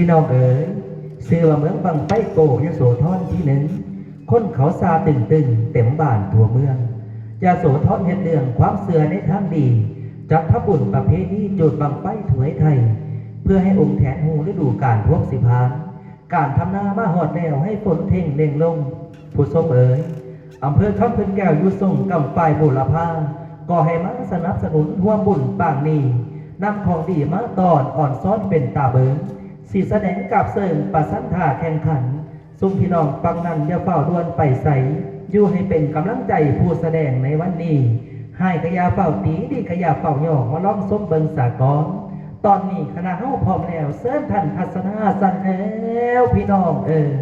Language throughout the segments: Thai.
พี่น้องเอ๋ยเสือเมืองบังไฟโกยโสธรที่หนึ่งคนเขาซาตึงตึงเต็มบ้านทั่วเมืองยาโสธรเห็นเรื่องความเสือในทางดีจับทับบุญประเพณีจุดบังไฟถวยไทย เพื่อให้องค์แทนหูฤดูการพวกสิพานการทำน้ามาหอดแนวให้ฝนเท่งเล่งลง ผู้ทรงเอ๋ยอำเภอข้าพื้นแก้วยุทรงกำปายบุรพาก็ให้มาสนับสนุนร่วมบุญปางนี้นำของดีมาตอนอ่อนซ้อนเป็นตาเบิง สีแสดงกับเสริมประสันท่าแข่งขัน ซุ้มพี่น้องฟังนั้นย่าเฝ้าดวนไปใสอยู่ให้เป็นกำลังใจผู้แสดงในวันนี้ให้ขยาเฝ้าตีดีขยาเฝ้าโยกมาล้อมซุ้มเบิงสากรตอนนี้คณะเฮาพร้อมแล้วเสิร์นท่านทัศนาสันแล้วพี่น้องเออ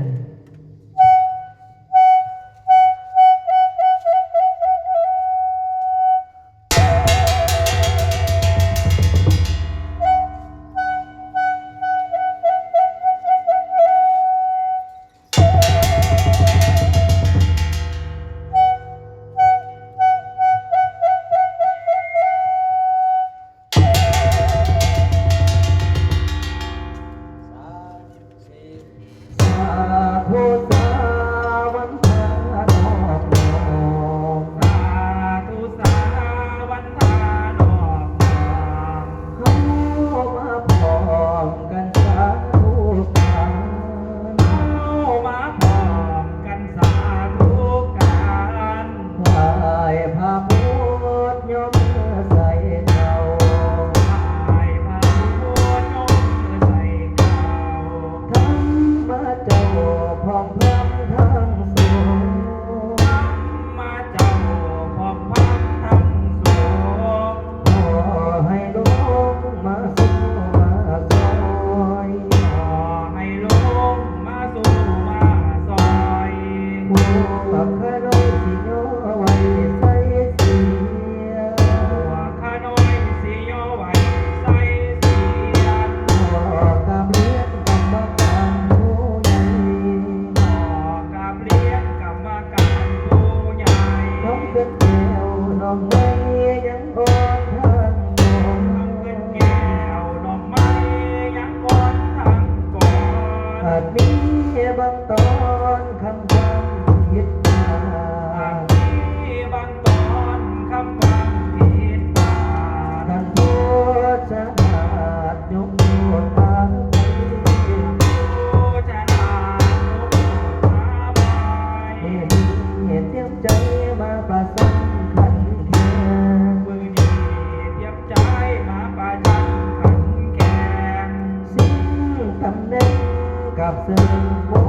I've been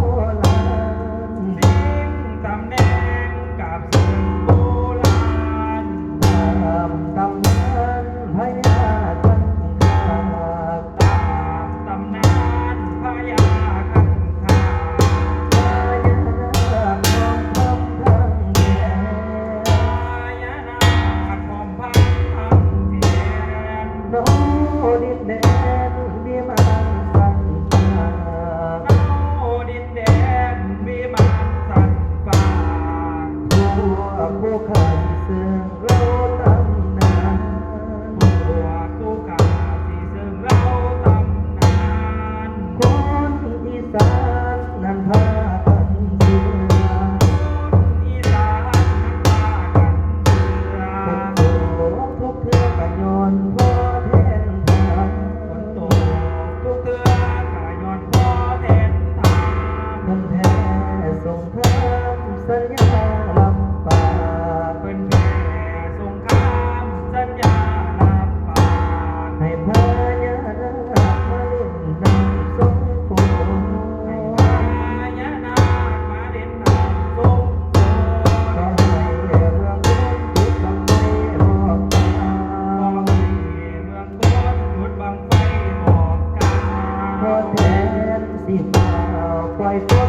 life.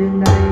tonight.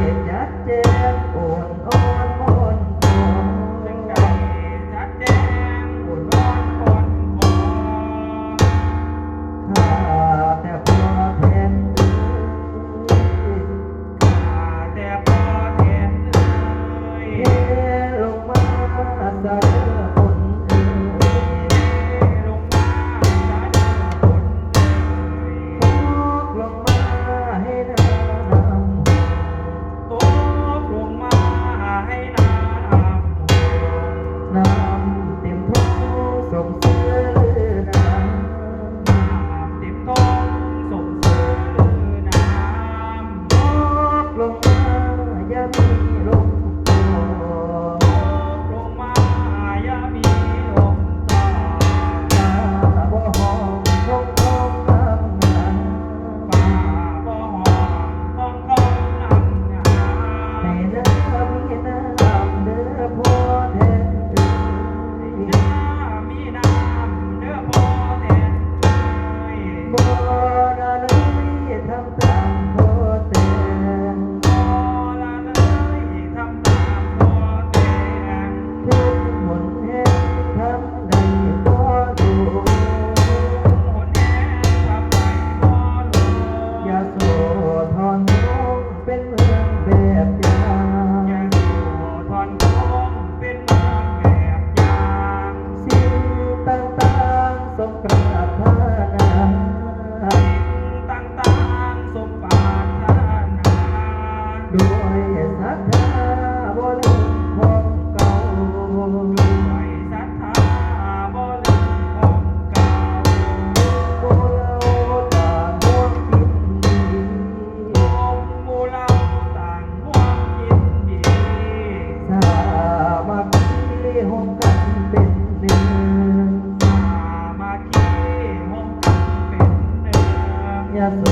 ยาโส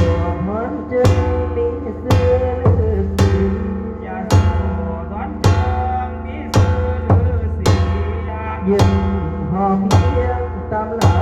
มนจึงมีซื้อลือสียาโสมนจึงมีซื้อลือสียืนหอมเพียงตำลา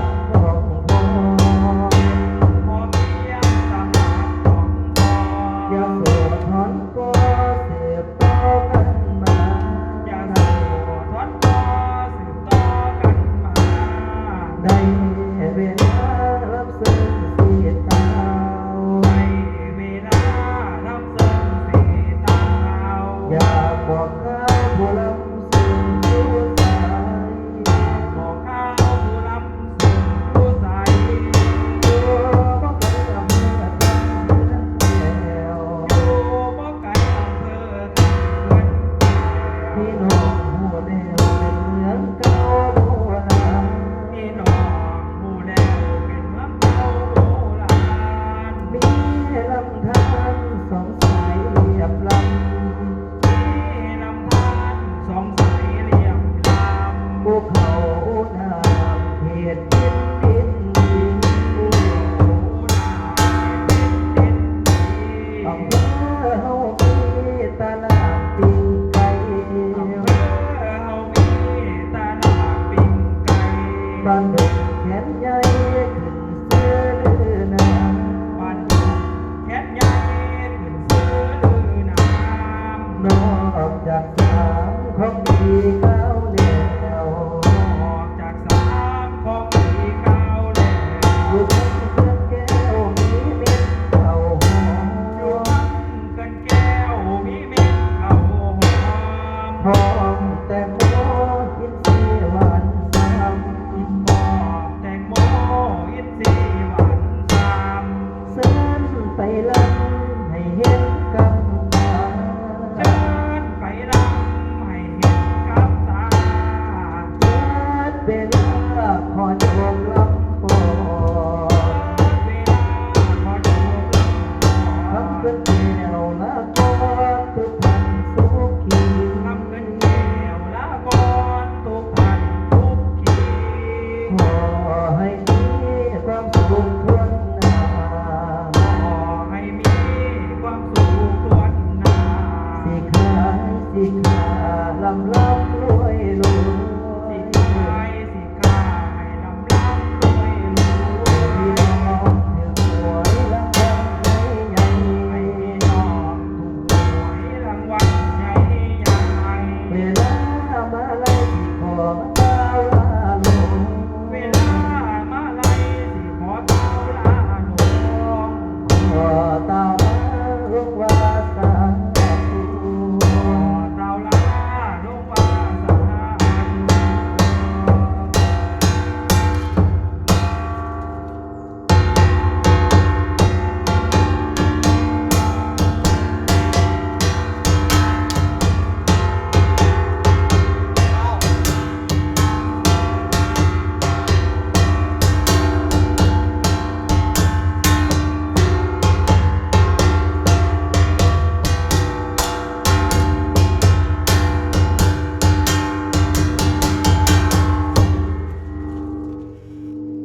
Thank you.